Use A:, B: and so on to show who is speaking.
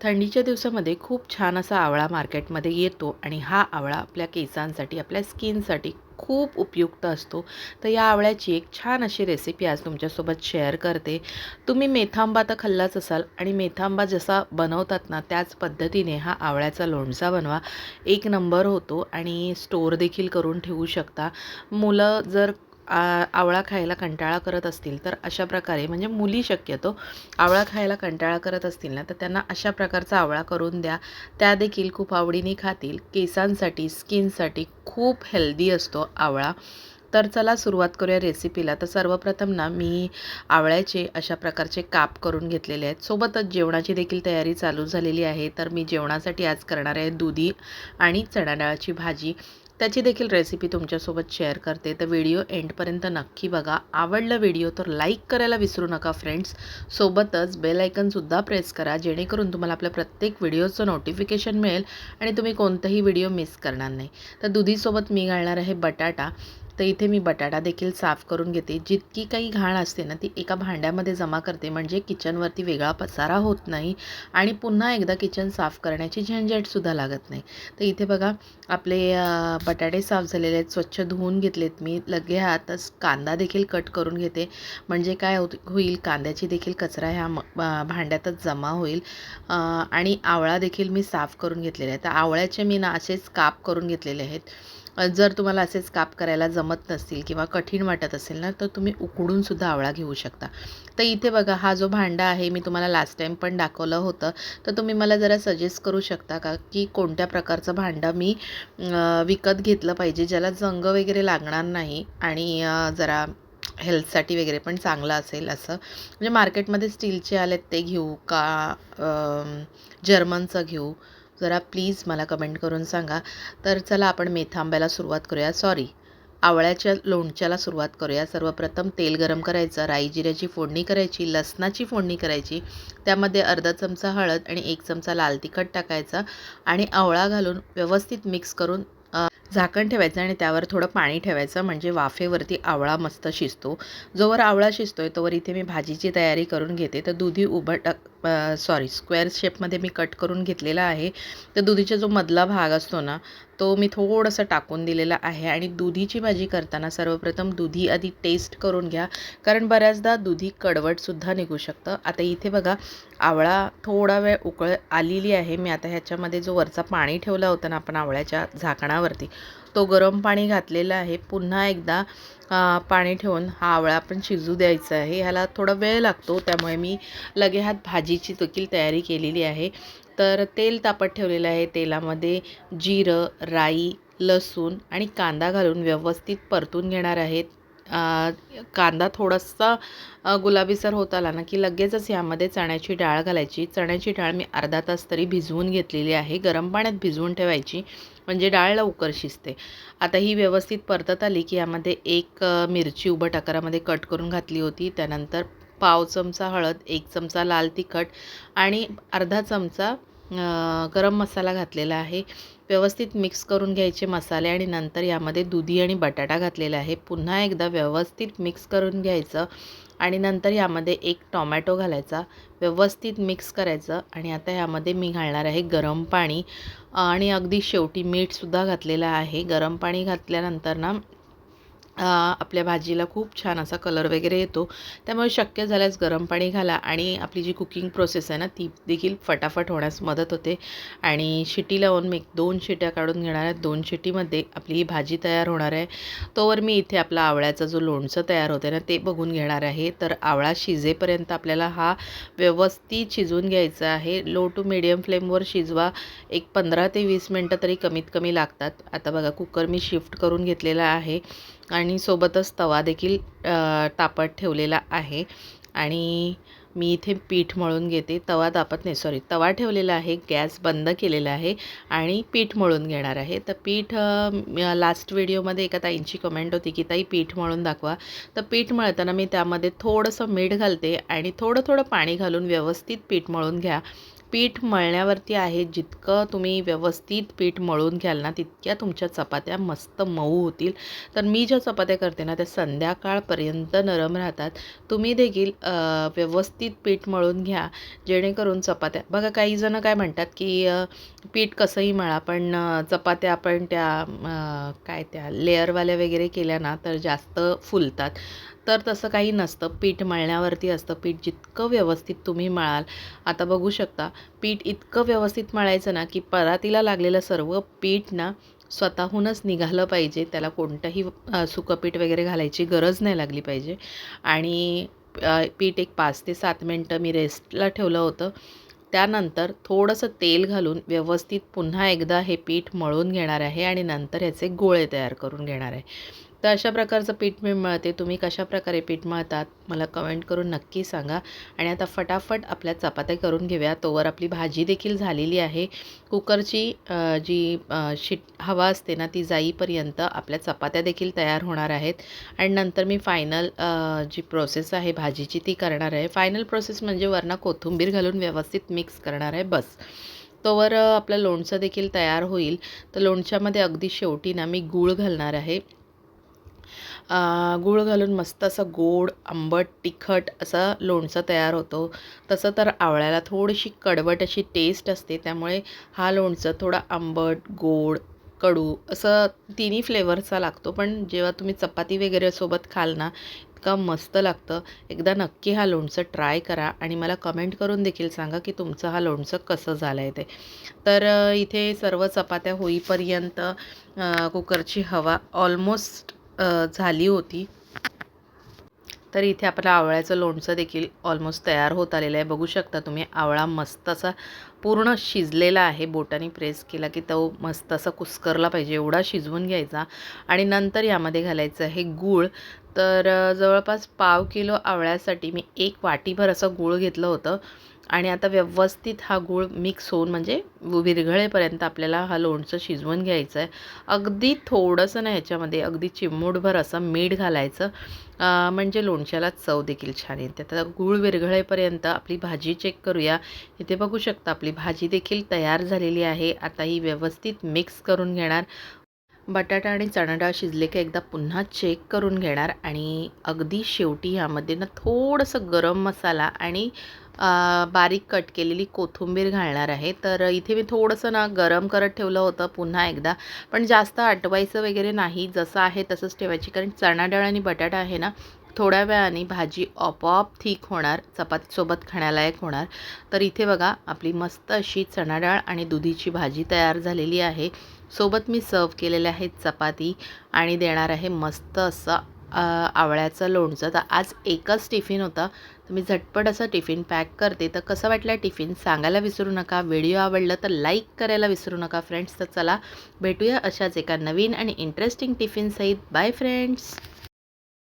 A: थंडीच्या दिवसामध्ये खूप छान असा आवळा मार्केटमध्ये येतो आणि हा आवळा आपल्या केसांसाठी आपल्या स्किनसाठी खूप उपयुक्त असतो. तर या आवळ्याची एक छान अशी रेसिपी आज तुमच्यासोबत शेअर करते. तुम्ही मेथांबा तर खाल्लाच असाल आणि मेथांबा जसा बनवतात ना त्याच पद्धतीने हा आवळ्याचा लोणचा बनवा. एक नंबर होतो आणि स्टोअर देखील करून ठेवू शकता. मुलं जर आ आवळा खायला कंटाळा करत असतील तर अशा प्रकारे म्हणजे मुली शक्यतो आवळा खायला कंटाळा करत असतील ना तर त्यांना अशा प्रकारचा आवळा करून द्या. त्या देखील खूप आवडीने खातील. केसांसाठी स्किनसाठी खूप हेल्दी असतो आवळा. तर चला सुरुवात करूया रेसिपीला. तर सर्वप्रथम ना मी आवळ्याचे अशा प्रकारचे काप करून घेतलेले आहेत. सोबतच जेवणाची देखील तयारी चालू झालेली आहे. तर मी जेवणासाठी आज करणार आहे दुधी आणि चणाडाळाची भाजी. त्याची देखील रेसिपी तुमच्यासोबत शेअर करते. तर व्हिडिओ एंडपर्यंत नक्की बघा. आवडलं व्हिडिओ तर लाईक करायला विसरू नका फ्रेंड्स सोबतच बेल आयकनसुद्धा प्रेस करा जेणेकरून तुम्हाला आपल्या प्रत्येक व्हिडिओचं नोटिफिकेशन मिळेल आणि तुम्ही कोणताही व्हिडिओ मिस करणार नाही. तर दुधीसोबत मी घालणार आहे बटाटा. तर इथे मी बटाटा देखील साफ करून घेते. जितकी काही घाण असते ना ती एका भांड्यामध्ये जमा करते. म्हणजे किचनवरती वेगळा पसारा होत नाही आणि पुन्हा एकदा किचन साफ करण्याची झंझटसुद्धा लागत नाही. तर इथे बघा आपले बटाटे साफ झालेले आहेत. स्वच्छ धुवून घेतलेत मी. लगे हातच कांदा देखील कट करून घेते. म्हणजे काय होईल कांद्याची देखील कचरा ह्या भांड्यातच जमा होईल. आणि आवळा देखील मी साफ करून घेतलेला आहे तर आवळ्याचे मी ना असेच काप करून घेतलेले आहेत. जर तुम्हाला असेच काप करायला जमत नसतील किंवा कठीण वाटत असेल ना तर तुम्ही उकडूनसुद्धा आवळा घेऊ शकता. तर इथे बघा हा जो भांडा आहे मी तुम्हाला लास्ट टाईम पण दाखवलं होतं. तर तुम्ही मला जरा सजेस्ट करू शकता का की कोणत्या प्रकारचं भांडं मी विकत घेतलं पाहिजे ज्याला जंग वगैरे लागणार नाही आणि जरा हेल्थसाठी वगैरे पण चांगलं असेल असं. म्हणजे मार्केटमध्ये स्टीलचे आलेत ते घेऊ का जर्मनचं घेऊ? जरा प्लीज मला कमेंट करून सांगा. तर चला आपण मेथांब्याला सुरुवात करूया. सॉरी आवळ्याच्या लोणच्याला सुरुवात करूया. सर्वप्रथम तेल गरम करायचं. राई जिऱ्याची फोडणी करायची. लसणाची फोडणी करायची. त्यामध्ये अर्धा चमचा हळद आणि एक चमचा लाल तिखट टाकायचा आणि आवळा घालून व्यवस्थित मिक्स करून झाकण ठेवायचं आणि त्यावर थोडं पाणी ठेवायचं. म्हणजे वाफेवरती आवळा मस्त शिजतो. जोवर आवळा शिजतो आहे तोवर इथे मी भाजीची तयारी करून घेते. तर दुधी उभं टाक सॉरी स्क्वेअर शेपमध्ये मी कट करून घेतलेला आहे. तर दुधीचा जो मधला भाग असतो ना तो मी थोडंसं टाकून दिलेला आहे आणि दुधीची भाजी करताना सर्वप्रथम दुधी आधी टेस्ट करून घ्या. कारण बऱ्याचदा दुधी कडवटसुद्धा निघू शकतं. आता इथे बघा आवळा थोडा वेळ उकळ आलेली आहे. मी आता ह्याच्यामध्ये जो वरचा पाणी ठेवला होता ना आपण आवळ्याच्या झाकणावरती तो गरम पाणी घातलेला आहे. पुन्हा एकदा पाणी ठेवून हा आवळा पण शिजू द्यायचा आहे. ह्याला थोडा वेळ लागतो त्यामुळे मी लगे हात भाजीची देखील तयारी केलेली आहे. तर तेल तापत ठेवलेलं आहे. तेलामध्ये जिरं राई लसूण आणि कांदा घालून व्यवस्थित परतून घेणार आहेत कांदा थोडासा गुलाबीसर होत आला ना की लगेचच यामध्ये चण्याची डाळ घालायची. चण्याची डाळ मी अर्धा तास तरी भिजवून घेतलेली आहे. गरम पाण्यात भिजवून ठेवायची. म्हणजे डाळ लवकर शिजते. आता ही व्यवस्थित परतत आली की यामध्ये एक मिरची उभं टाकारामध्ये कट करून घातली होती. त्यानंतर पाव चमचा हळद एक चमचा लाल तिखट आणि अर्धा चमचा गरम मसाला घातलेला आहे. व्यवस्थित मिक्स करून घ्यायचे मसाले आणि नंतर यामध्ये दुधी आणि बटाटा घातलेला आहे. पुन्हा एकदा व्यवस्थित मिक्स करून घ्यायचं आणि नंतर यामध्ये एक टॉमॅटो घालायचा. व्यवस्थित मिक्स करायचं आणि आता यामध्ये मी घालणार आहे गरम पाणी. आणि अगदी शेवटी मीठसुद्धा घातलेलं आहे. गरम पाणी घातल्यानंतर ना आपल्या भाजीला खूप छान असा कलर वगैरे येतो. त्यामुळे शक्य झाल्यास गरम पाणी घाला आणि आपली जी कुकिंग प्रोसेस आहे ना ती देखील फटाफट होण्यास मदत होते. आणि शिटी लावून मी दोन शिट्या काढून घेणार आहे. दोन शिटीमध्ये आपली ही भाजी तयार होणार आहे. तोवर मी इथे आपला आवळ्याचा जो लोणचं तयार होते ना ते बघून घेणार आहे. तर आवळा शिजेपर्यंत आपल्याला हा व्यवस्थित शिजवून घ्यायचा आहे. लो टू मिडियम फ्लेमवर शिजवा. एक पंधरा ते वीस मिनटं तरी कमीत कमी लागतात. आता बघा कुकर मी शिफ्ट करून घेतलेला आहे. आणि सोबतच तवा देखील तापत ठेवलेला आहे. आणि मी इथे पीठ मळून घेते. तवा तापत नाही सॉरी तवा ठेवलेला आहे गॅस बंद केलेला आहे आणि पीठ मळून घेणार आहे. तर पीठ लास्ट व्हिडिओमध्ये एका ताईंची कमेंट होती की ताई पीठ मळून दाखवा. तर पीठ मळताना मी त्यामध्ये थोडंसं मीठ घालते आणि थोडं थोडं पाणी घालून व्यवस्थित पीठ मळून घ्या. पीठ मळण्यावरती आहे. जितकं तुम्ही व्यवस्थित पीठ मळून घ्याल ना तितक्या तुमच्या चपात्या मस्त मऊ होतील. तर मी ज्या चपात्या करते ना त्या संध्याकाळपर्यंत नरम राहतात. तुम्ही देखील व्यवस्थित पीठ मळून घ्या. जेणेकरून चपात्या बघा काही जणं काय म्हणतात की पीठ कसंही मळा पण चपात्या आपण त्या काय त्या लेअरवाल्या वगैरे केल्या ना तर जास्त फुलतात. तर तसं काही नसतं. पीठ मळण्यावरती असतं. पीठ जितकं व्यवस्थित तुम्ही मळाल. आता बघू शकता पीठ इतकं व्यवस्थित मळायचं ना की परातीला लागलेलं सर्व पीठ ना स्वतःहूनच निघालं पाहिजे. त्याला कोणतंही सुकं पीठ वगैरे घालायची गरज नाही लागली पाहिजे. आणि पीठ एक पाच ते सात मिनटं मी रेस्टला ठेवलं होतं. त्यानंतर थोडंसं तेल घालून व्यवस्थित पुन्हा एकदा हे पीठ मळून घेणार आहे आणि नंतर ह्याचे गोळे तयार करून घेणार आहे. तर अशा प्रकारचं पीठ मी मळते. तुम्ही कशा प्रकारे पीठ मळतात मला कमेंट करून नक्की सांगा. आणि आता फटाफट आपल्या चपात्या करून घेऊया. तोवर आपली भाजी देखील झालेली आहे. कुकरची जी शिट हवा असते ना ती जाईपर्यंत आपल्या चपात्या देखील तयार होणार आहेत. आणि नंतर मी फायनल जी प्रोसेस आहे भाजीची ती करणार आहे. फायनल प्रोसेस म्हणजे वरनं कोथिंबीर घालून व्यवस्थित मिक्स करणार आहे. बस. तोवर आपलं लोणचं देखील तयार होईल. तर लोणच्यामध्ये अगदी शेवटी ना मी गूळ घालणार आहे. गूळ घालून मस्त असं गोड आंबट तिखट असं लोणचं तयार होतो. तसं तर आवळ्याला थोडीशी कडवट अशी टेस्ट असते. त्यामुळे हा लोणचं थोडा आंबट गोड कडू असं तिन्ही फ्लेवरचा लागतो. पण जेव्हा तुम्ही चपाती वगैरे सोबत खाल ना इतकं मस्त लागतं. एकदा नक्की हा लोणचं ट्राय करा आणि मला कमेंट करून देखील सांगा की तुमचं हा लोणचं कसं झालं आहे ते. तर इथे सर्व चपात्या होईपर्यंत कुकरची हवा ऑलमोस्ट झाली होती. तर इथे आपलं आवळ्याचं लोणचं देखील ऑलमोस्ट तयार होत आलेलं आहे. बघू शकता तुम्ही आवळा मस्त असा पूर्ण शिजलेला आहे. बोटाने प्रेस केला की तो मस्त असा कुस्करला पाहिजे एवढा शिजवून घ्यायचा. आणि नंतर यामध्ये घालायचं आहे गूळ. तर जवळपास पाव किलो आवळ्यासाठी मी एक वाटीभर असं गूळ घेतलं होतं. आणि आता व्यवस्थित हा गूळ मिक्स होऊन म्हणजे विरघळेपर्यंत आपल्याला हा लोणचं शिजवून घ्यायचं आहे अगदी थोडंसं ना ह्याच्यामध्ये अगदी चिमूटभर असं मीठ घालायचं. म्हणजे लोणच्याला चव देखील छान येते. आता गूळ विरघळेपर्यंत आपली भाजी चेक करूया. इथे बघू शकता आपली भाजी देखील तयार झालेली आहे. आता ही व्यवस्थित मिक्स करून घेणार. बटाटा आणि चणा डाळ शिजले की एकदा पुन्हा चेक करून घेणार. आणि अगदी शेवटी ह्यामध्ये ना थोडंसं गरम मसाला आणि बारीक कट केलेली कोथिंबीर घालणार आहे. तर इथे मी थोडंसं ना गरम करत ठेवलं होतं पुन्हा एकदा. पण जास्त आटवायचं वगैरे नाही. जसं आहे तसंच ठेवायची. कारण चणा डाळ आणि बटाटा आहे ना थोड्या वेळाने भाजी आपोआप ठीक होणार. चपातीसोबत खाण्यालायक होणार. तर इथे बघा आपली मस्त अशी चणा डाळ आणि दुधीची भाजी तयार झालेली आहे. सोबत मी सर्व केलेले आहेत चपाती आणि देणार आहे मस्त असं आवळ्याचं लोणचं. तर आज एकच टिफिन होता. तर मी झटपट असं टिफिन पॅक करते. तर कसं वाटलं टिफिन सांगायला विसरू नका. व्हिडिओ आवडलं तर लाईक करायला विसरू नका फ्रेंड्स तर चला भेटूया अशाच एका नवीन आणि इंटरेस्टिंग टिफिनसहित बाय फ्रेंड्स